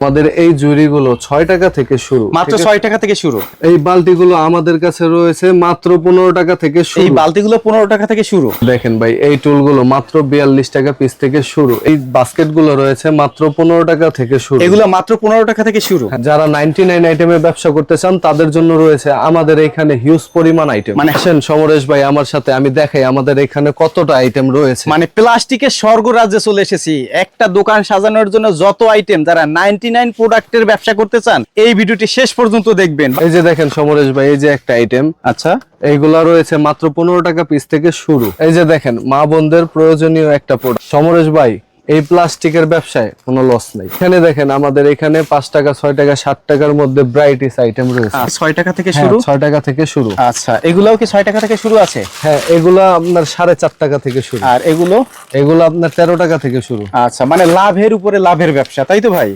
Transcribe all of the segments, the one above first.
আমাদের এই জুড়িগুলো ছয় টাকা থেকে শুরু মাত্র ছয় টাকা থেকে শুরু। এই বালতিগুলো আমাদের কাছে রয়েছে মাত্র পনেরো টাকা থেকে শুরু। এই বালতিগুলো পনেরো টাকা থেকে শুরু। দেখেন ভাই এই টুলগুলো মাত্র বিয়াল্লিশ টাকা পিস থেকে শুরু। এই বাস্কেটগুলো রয়েছে মাত্র পনেরো টাকা থেকে শুরু। এগুলো মাত্র পনেরো টাকা থেকে শুরু। যারা নাইনটি নাইন আইটেমে ব্যবসা করতে চান তাদের জন্য রয়েছে আমাদের এখানে হিউজ পরিমাণ আইটেম মানে- আসেন সমরেশ ভাই আমার সাথে আমি দেখাই আমাদের এখানে কতটা আইটেম রয়েছে। মানে প্লাস্টিকের স্বর্গ রাজ্যে চলে এসেছি। একটা দোকান সাজানোর জন্য যত আইটেম যারা নাইনটি নাইন প্রোডাক্টের ব্যবসা করতে চান এই ভিডিওটি শেষ পর্যন্ত দেখবেন। এই যে দেখেন সমরেশ ভাই এই যে একটা আইটেম আচ্ছা। এইগুলা রয়েছে মাত্র পনেরো টাকা পিস থেকে শুরু। এই যে দেখেন মা বোনদের প্রয়োজনীয় একটা প্রোডাক্ট সমরেশ ভাই এই প্লাস্টিকের ব্যবসায় কোনো লস নাই। এখানে দেখেন আমাদের এখানে পাঁচ টাকা ছয় টাকা ষাট টাকার মধ্যে ব্রাইটিস আইটেম রয়েছে। ছয় টাকা থেকে হ্যাঁ, শুরু? ছয় টাকা থেকে শুরু। আচ্ছা এগুলোও কি ছয় টাকা থেকে শুরু আছে? হ্যাঁ এগুলা আপনার সাড়ে চার টাকা থেকে শুরু। আর এগুলো? এগুলো আপনার তেরো টাকা থেকে শুরু। আচ্ছা মানে লাভের উপরে লাভের ব্যবসা তাই তো ভাই?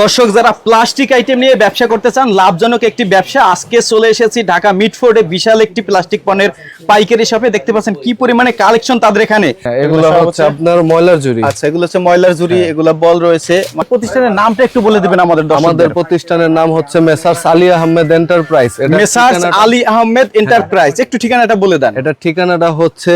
দর্শক যারা প্লাস্টিক আইটেম নিয়ে ব্যবসা করতে চান লাভজনক একটি ব্যবসা আজকে চলে এসেছি ঢাকা মিটফোর্ডে বিশাল একটি প্লাস্টিক পণ্যের পাইকারি শপে দেখতে পাচ্ছেন কি পরিমাণে কালেকশন তাদের এখানে। হ্যাঁ, এগুলো হচ্ছে আপনার ময়লার জুড়ি আচ্ছা এগুলো হচ্ছে ময়লার ঝুড়ি এগুলো বল রয়েছে। প্রতিষ্ঠানের নামটা একটু বলে দিবেন আমাদের আমাদের আমাদের প্রতিষ্ঠানের নাম হচ্ছে messrs Ali Ahmed enterprise. Messrs Ali Ahmed enterprise. একটু ঠিকানাটা বলে দেন। এটা ঠিকানাটা হচ্ছে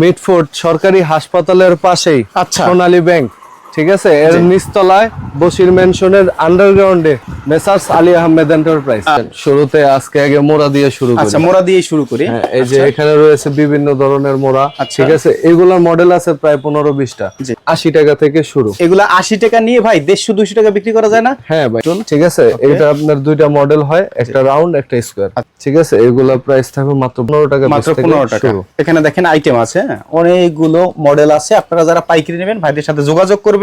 মিটফোর্ড সরকারি হাসপাতালের পাশেই আচ্ছা। সোনালী ব্যাংক। ঠিক আছে? এর নিচতলায় বসির মেনশনের আন্ডারগ্রাউন্ডে মেসার্স আলী আহমেদ এন্টারপ্রাইজ শুরুতে আজকে আগে মোড়া দিয়ে শুরু করি। আচ্ছা মোড়া দিয়ে শুরু করি। হ্যাঁ, এই যে এখানে রয়েছে বিভিন্ন ধরনের মোড়া। আচ্ছা। ঠিক আছে? এগুলোর মডেল আছে প্রায় পনেরো বিশটা। জি। আশি টাকা থেকে শুরু। এগুলা আশি টাকা নিয়ে ভাই দেড়শো দুইশো টাকা বিক্রি করা যায় না? হ্যাঁ ভাই। ঠিক আছে? এটা আপনার দুইটা মডেল হয় একটা রাউন্ড একটা স্কোয়ার ঠিক আছে? এগুলা প্রাইস থাকবে মাত্র পনেরো টাকা মাত্র piece থেকে পনেরো টাকা। এখানে দেখেন আইটেম আছে হ্যাঁ? অনেকগুলো মডেল আছে। আপনারা যারা পাইকারি নেবেন ভাইদের সাথে যোগাযোগ করবেন।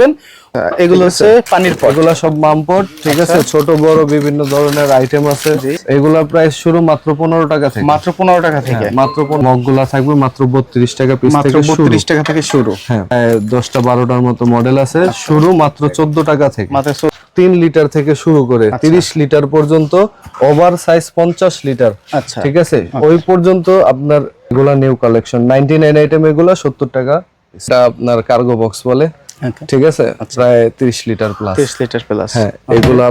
এগুলো হচ্ছে পানির পট। এগুলা সব মামপট ঠিক আছে? আচ্ছা। ছোট বড় বিভিন্ন ধরনের আইটেম আছে। এগুলা প্রাইস শুরু মাত্র পনেরো টাকা থেকে। মাত্র পনেরো টাকা থেকে। হ্যাঁ, মাত্র মগগুলা থাকবে মাত্র বত্রিশ টাকা পিস থেকে শুরু। বত্রিশ টাকা থেকে শুরু। হ্যাঁ প্রায় দশটা বারোটার মতো মডেল আছে। শুরু মাত্র চোদ্দ টাকা থেকে। মাত্র চো- তিন লিটার থেকে শুরু করে তিরিশ লিটার পর্যন্ত ওভার সাইজ পঞ্চাশ লিটার আচ্ছা। ঠিক আছে? ওই পর্যন্ত আপনার এগুলা new collection ninety nine item এগুলা সত্তর টাকা। এটা আপনার কার্গো বক্স বলে. ঠিক আছে? প্রায় তিরিশ লিটার প্লাস তিরিশ লিটার প্লাস হ্যাঁ এগুলা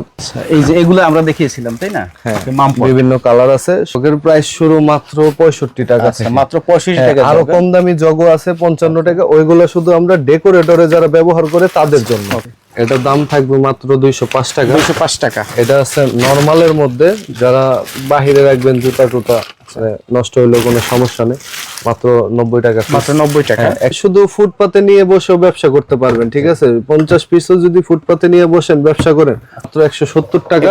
এই যে এগুলো আমরা দেখিয়েছিলাম তাই না? হ্যাঁ বিভিন্ন কালার আছে। শোকের প্রাইস শুরু মাত্র পঁয়ষট্টি টাকা আচ্ছা থেকে। মাত্র পঁয়ষট্টি হ্যাঁ, টাকা আরও কম দামি জগও আছে পঞ্চান্ন টাকা। ওইগুলো শুধু আমরা ডেকোরেটরে যারা ব্যবহার করে তাদের জন্য। এটার দাম থাকবে মাত্র দুইশো পাঁচ টাকা। দুশো পাঁচ টাকা। এটা আছে নর্মালের মধ্যে। যারা বাহিরে রাখবেন জুতা টুতা মানে নষ্ট হইলেও কোনো সমস্যা নেই। মাত্র নব্বই টাকা। মাত্র নব্বই টাকা। হ্যাঁ, শুধু ফুটপাতে নিয়ে বসেও ব্যবসা করতে পারবেন ঠিক আছে? পঞ্চাশ পিসও যদি ফুটপাতে নিয়ে বসেন ব্যবসা করেন মাত্র একশো সত্তর টাকা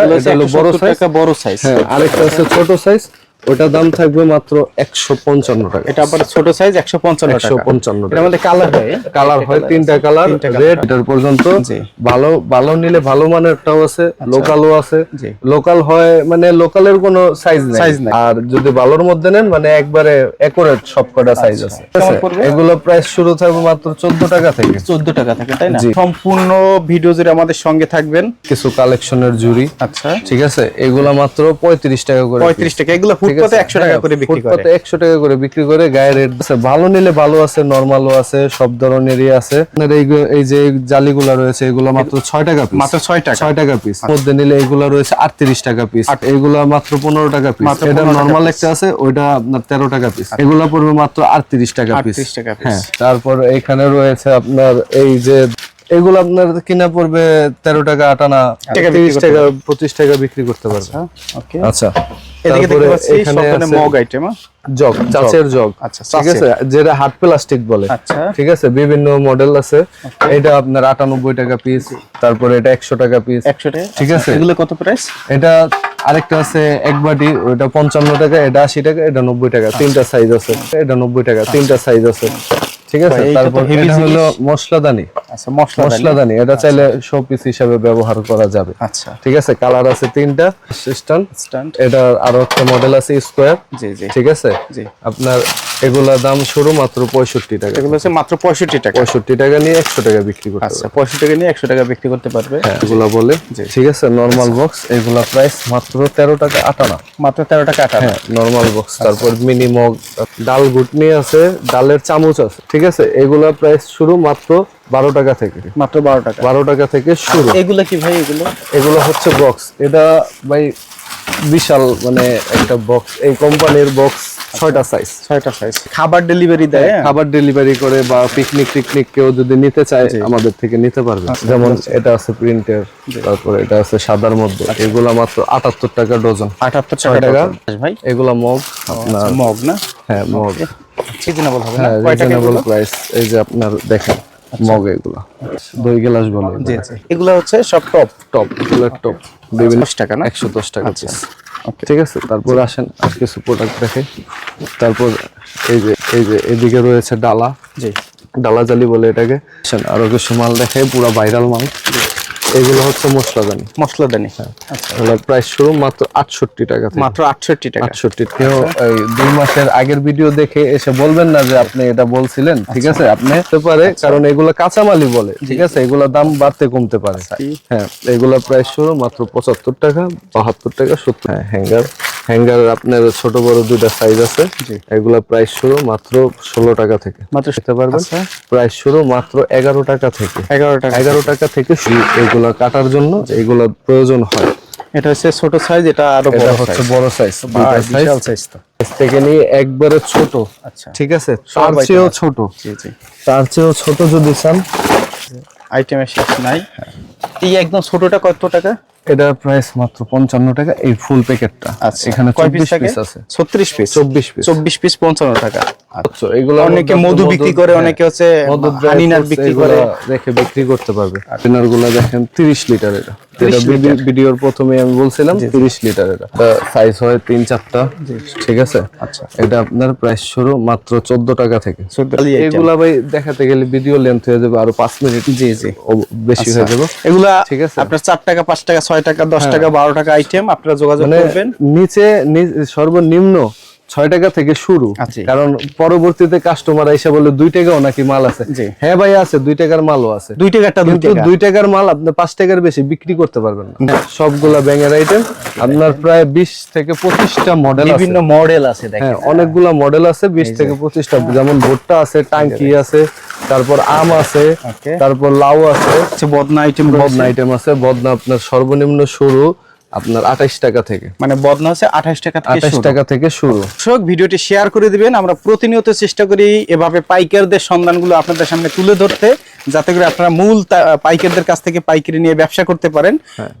বড় সাইজ বড় সাইজ হ্যাঁ আরেকটা আছে ছোট সাইজ ওটার দাম থাকবে মাত্র একশো পঞ্চান্ন টাকা। এটা আবার ছোট সাইজ একশো পঞ্চান্ন একশো টাকা পঞ্চান্ন টাকা। মধ্যে কালার হয় কালার হয় তিনটা কালার রেড এটার পর্যন্ত। ভালো ভালো নিলে ভালো মানেরটাও আছে লোকালও আছে। জি। লোকাল হয় মানে লোকালের কোনো সাইজ নাই। Size নাই। আর যদি ভালোর মধ্যে নেন মানে একবারে একরেট সবকটা সাইজ আছে। আছে? এগুলো প্রাইস শুরু থাকবে মাত্র চোদ্দ টাকা থেকে। চোদ্দ টাকা থাকে তাই না? সম্পূর্ণ ভিডিও জুড়ে আমাদের সঙ্গে থাকবেন। কিছু কালেকশনের জুড়ি। আচ্ছা। ঠিক আছে? এগুলা মাত্র পঁয়ত্রিশ টাকা করে পঁয়ত্রিশ টাকা। এগুলো ফুটপাতে আছে? একশো টাকা করে বিক্রি করে। ফুটপাতে একশো টাকা করে বিক্রি করে গায়ে রেট আছে। ভালো নিলে ভালো আছে নর্মালও আছে সব ধরনেরই আছে। আপনার এই এই যে জালিগুলা রয়েছে এগুলো মাত্র ছয় টাকা পিস মাত্র টাকা। ছয় টাকা পিস মধ্যে নিলে এগুলা রয়েছে আটত্রিশ টাকা পিস এগুলা মাত্র পনেরো টাকা পিস এটা 15 নর্মাল একটা আছে ওইটা আপনার তেরো টাকা পিস এগুলা পড়বে মাত্র আটত্রিশ টাকা পিস 38 টাকা piece। হ্যাঁ তারপর এখানে রয়েছে আপনার এই যে এগুলো আপনার কিনা পড়বে তেরো টাকা আটানা টাকা তিরিশ টাকা পঁচিশ টাকা বিক্রি করতে পারবে। আচ্ছা জগ চাচের জগ। আচ্ছা, ঠিক আছে? যেটা হার্ড প্লাস্টিক বলে। আচ্ছা। ঠিক আছে? বিভিন্ন মডেল আছে। এটা আপনার আটানব্বই টাকা পিস তারপরে এটা একশো টাকা পিস একশো টাকা। ঠিক আচ্ছা, আছে। এগুলো কত প্রাইস এটা আরেকটা আছে এক বাটি ওটা পঞ্চান্ন টাকা এটা আশি টাকা এটা নব্বই টাকা। তিনটা সাইজ আছে। এটা নব্বই টাকা তিনটা সাইজ আছে। ঠিক আছে? তারপর এটা হলো মশলাদানি। আচ্ছা মশলা মশলাদানি এটা চাইলে শো পিস হিসাবে ব্যবহার করা যাবে। আচ্ছা। ঠিক আছে কালার আছে তিনটা স্ট্যান্ড স্ট্যান্ড এটা আরও একটা মডেল আছে স্কোয়ার জি জি। ঠিক আছে? জি। আপনার এগুলা দাম শুরু মাত্র পঁয়ষট্টি টাকা। এগুলো হচ্ছে মাত্র পঁয়ষট্টি টাকা। পঁয়ষট্টি টাকা নিয়ে একশো টাকা বিক্রি করতে আচ্ছা পঁয়ষট্টি টাকা নিয়ে একশো টাকা বিক্রি করতে পারবে। পারবে এগুলা বলে। ঠিক আছে নর্মাল বক্স এগুলা প্রাইস মাত্র তেরো টাকা আটানা। মাত্র তেরো টাকা আটা হ্যাঁ নর্মাল বক্স তারপর মিনি মগ ডাল ঘুটনি আছে ডালের চামচ আছে। ঠিক আছে এগুলা প্রাইস শুরু মাত্র বারো টাকা থেকে। মাত্র বারো টাকা। বারো টাকা থেকে শুরু। এগুলো কি ভাই এগুলো? এগুলো হচ্ছে বক্স এটা ভাই বিশাল মানে একটা বক্স এই কোম্পানির বক্স ছয়টা সাইজ ছয়টা সাইজ খাবার ডেলিভারি দেয় হ্যাঁ? খাবার ডেলিভারি করে বা পিকনিক টিকনিক কেউ যদি নিতে চায় আমাদের থেকে নিতে পারবে। আচ্ছা, যেমন এটা আছে প্রিন্টের তারপরে এটা আছে সাদার মধ্যে। এগুলা মাত্র আটাত্তর টাকা ডজন আটাত্তর ছয় টাকা। ভাই। এগুলা মগ আপনার মগ না? হ্যাঁ মগ। সিজনেবল হবে না? হ্যাঁ কয় টাকা রিজনেবল প্রাইস এই যে আপনার দেখেন মগ এগুলা। দই গ্লাস বলে জি জি। এগুলো হচ্ছে সব টপ টপ। এগুলো টপ। বিভিন্ন টাকা না? একশো দশ টাকা আচ্ছা। ঠিক আছে তারপর আসেন আর কিছু প্রোডাক্ট দেখে। তারপর এই যে এই যে এদিকে রয়েছে ডালা। জি। ডালা জালি বলে এটাকে। আসেন আরও কিছু মাল দেখে পুরো ভাইরাল মাল। এগুলো হচ্ছে মশলাদানি। মশলাদানি। হ্যাঁ। প্রাইস শুরু মাত্র আটষট্টি টাকা মাত্র আটষট্টি টাকা। আটষট্টি কেউ এই দুই মাসের আগের ভিডিও দেখে এসে বলবেন না যে আপনি এটা বলছিলেন ঠিক আছে? আপনি হতে পারে কারণ এগুলো কাঁচামালই বলে ঠিক আছে? এগুলো দাম বাড়তে কমতে পারে। হ্যাঁ এগুলো প্রাইস শুরু মাত্র পঁচাত্তর টাকা বাহাত্তর টাকা সত্তর হ্যাঁ হ্যাঙ্গার। হ্যাঙ্গার আপনার ছোট বড় দুইটা সাইজ আছে। এগুলা প্রাইস শুরু মাত্র ষোলো টাকা থেকে। মাত্র দিতে পারবেন? আচ্ছা। প্রাইস শুরু মাত্র এগারো টাকা থেকে। এগারো টাকা এগারো টাকা থেকে এগুলা কাটার জন্য এগুলা প্রয়োজন হয়। এটা হচ্ছে ছোট সাইজ এটা আরও বড় হচ্ছে বড় সাইজ বিশাল সাইজ তো। থেকে নিয়ে একবারে ছোট। আচ্ছা। ঠিক আছে? তার চেয়েও ছোট। জি জি। তার চেয়েও ছোট যদি চান আইটেমের শেষ নাই। এই একদম ছোটটা কত টাকা? এটা প্রাইস মাত্র পঞ্চান্ন টাকা এই ফুল প্যাকেটটা আচ্ছা। এখানে কয় পিস আছে। ছত্রিশ পিস চব্বিশ পিস চব্বিশ পিস পঞ্চান্ন টাকা। আচ্ছা এগুলো অনেকে মধু বিক্রি করে অনেকে হচ্ছে বিক্রি করে। রেখে বিক্রি করতে পারবে। গুলা দেখেন তিরিশ লিটার এটা এটা ভিডিওর প্রথমে আমি বলছিলাম তিরিশ লিটার এটা সাইজ হয় তিন চারটা ঠিক আছে? আচ্ছা। এটা আপনার প্রাইস শুরু মাত্র চোদ্দ টাকা থেকে। এগুলা ভাই দেখাতে গেলে ভিডিও লেন্থ হয়ে যাবে আরও পাঁচ মিনিট জি জি। বেশি হয়ে যাবে। এগুলা ঠিক আছে। আপনার চার টাকা পাঁচ টাকা ছয় টাকা দশ টাকা বারো টাকা আইটেম আপনারা যোগাযোগ মানে করবেন। নিচে সর্বনিম্ন ছয় টাকা থেকে শুরু। আচ্ছা। কারণ পরবর্তীতে কাস্টমার এসে বলে দুই টাকাও নাকি মাল আছে? হ্যাঁ ভাই আছে দুই টাকার মালও আছে। দুই টাকাটা দুই কিন্তু দুই টাকার মাল আপনি পাঁচ টাকার বেশি বিক্রি করতে পারবেন না। সবগুলা ব্যাঙের আইটেম আপনার প্রায় বিশ থেকে পঁচিশটা মডেল বিভিন্ন মডেল আছে দেখেন। হ্যাঁ অনেকগুলা মডেল আছে বিশ থেকে পঁচিশটা। যেমন ভুট্টা আছে টাঙ্কি আছে তারপর আম আছে তারপর লাউ আছে। বদনা আইটেম বদনা আইটেম আছে। বদনা আপনার সর্বনিম্ন শুরু আপনার আঠাইশ টাকা থেকে। মানে বদনা হচ্ছে আঠাশ টাকা শুরু। টাকা থেকে শুরু। শোক ভিডিওটি শেয়ার করে দিবেন। আমরা প্রতিনিয়ত চেষ্টা করি এভাবে পাইকারদের সন্ধানগুলো আপনাদের সামনে তুলে ধরতে। যাতে করে আপনারা মূল পাইকারদের কাছ থেকে পাইকারি নিয়ে ব্যবসা করতে পারেন।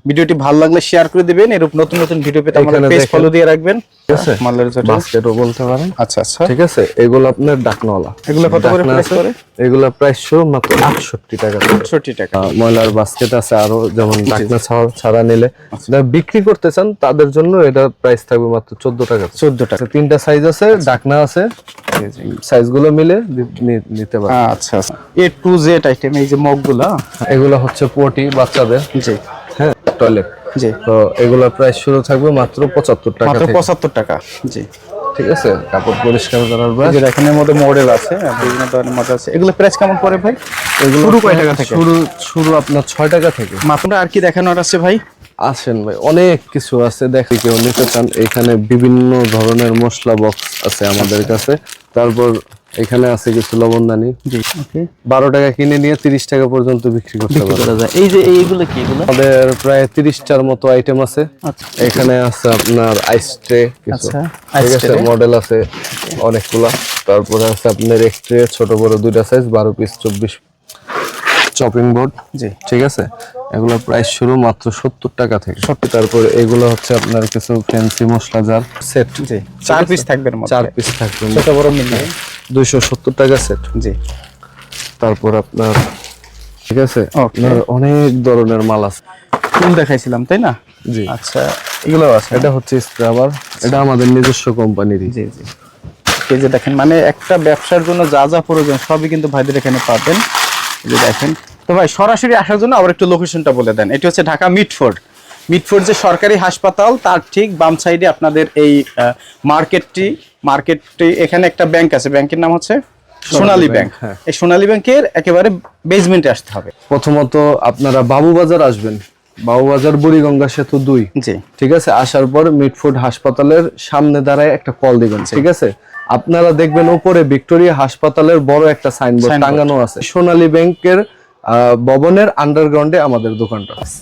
ভিডিওটি ভালো লাগলে শেয়ার করে দিবেন। এরূপ নতুন নতুন ভিডিও পেতে আমাদের পেজ ফলো দিয়ে রাখবেন। ঠিক আছে? মালের জন্য বাস্কেটও বলতে পারেন। আচ্ছা আচ্ছা। ঠিক আছে? এগুলো আপনার ডাকনাওয়ালা। এগুলো কত করে ডাকনা করে? এগুলো প্রাইস মাত্র আটষট্টি টাকা থেকে। আটষট্টি টাকা। ময়লার বাস্কেট আছে আরও যেমন ডাকনা ছাড়া নিলে। যারা বিক্রি করতে চান তাদের জন্য এটা প্রাইস থাকবে মাত্র চোদ্দ টাকা। চোদ্দ টাকা। আচ্ছা, তিনটা সাইজ আছে ডাকনা আছে। সাইজগুলো মিলে নিতে আচ্ছা এ টু জেড আইটেম এই যে মগগুলা এগুলো হচ্ছে পটি বাচ্চাদের। জি। হ্যাঁ টয়লেট জি। তো এগুলো প্রাইস শুরু থাকবে মাত্র পঁচাত্তর টাকা মাত্র পঁচাত্তর টাকা জি। ঠিক আছে কাপড় পরিষ্কার করার যে দেখেন এর মধ্যে মডেল আছে বিভিন্ন ধরনের মডেল আছে। এগুলো প্রাইস কেমন পড়ে ভাই? এগুলো শুরু কয় টাকা থেকে? শুরু শুরু আপনার ছয় টাকা থেকে। মাত্র আর কি দেখানোর আছে ভাই? আসেন ভাই অনেক কিছু আছে। দেখি কেউ নিতে চান। এখানে বিভিন্ন ধরনের মশলা বক্স আছে আমাদের কাছে। তারপর এখানে আছে কিছু লবণদানি। বারো টাকা কিনে নিয়ে তিরিশ টাকা পর্যন্ত বিক্রি করতে যায়। এই যে এইগুলো কি আমাদের প্রায় তিরিশটার মতো আইটেম আছে। আচ্ছা। এখানে আছে আপনার আইস ট্রে কিছু। আচ্ছা, ঠিক আছে মডেল আছে অনেকগুলা। তারপরে আছে আপনার এক ট্রে ছোট বড় দুইটা সাইজ বারো পিস চব্বিশ চপিং বোর্ড জি। ঠিক আছে? এগুলো প্রাইস শুরু মাত্র সত্তর টাকা থেকে। সত্তর তারপর এগুলো হচ্ছে আপনার কিছু ফ্যান্সি মশলা জার সেট জি। চার পিস থাকবে চার পিস থাকবে ছোট বড় মিলিয়ে। দুইশো সত্তর টাকা সেট জি। তারপর আপনার ঠিক আছে? আপনার অনেক ধরনের মাল আছে। ফুল দেখাইছিলাম তাই না? জি। আচ্ছা এগুলো আছে। এটা হচ্ছে স্ক্রাবার এটা আমাদের নিজস্ব কোম্পানিরই জি জি। এই যে দেখেন মানে একটা ব্যবসার জন্য যা যা প্রয়োজন সবই কিন্তু ভাইদের এখানে পাবেন। এই যে দেখেন তো ভাই সরাসরি আসার জন্য আবার একটু লোকেশনটা বলে দেন। এটি হচ্ছে ঢাকা মিটফোর্ড। মিটফোর্ড যে সরকারি হাসপাতাল তার ঠিক বাম সাইডে আপনাদের এই মার্কেটটি মার্কেটটি এখানে একটা ব্যাংক আছে। ব্যাংকের নাম হচ্ছে সোনালী ব্যাংক। এই সোনালী ব্যাংকের একেবারে বেসমেন্টে আসতে হবে। প্রথমত আপনারা বাবুবাজার আসবেন। বাবুবাজার বুড়িগঙ্গা সেতু দুই। জি। ঠিক আছে? আসার পর মিটফুড হাসপাতালের সামনে দাঁড়ায় একটা কল দিবেন। ঠিক আছে? আপনারা দেখবেন উপরে ভিক্টোরিয়া হাসপাতালের বড় একটা সাইনবোর্ড। টাঙানো আছে। সোনালী ব্যাংকের ভবনের আন্ডারগ্রাউন্ডে আমাদের দোকানটা। আছে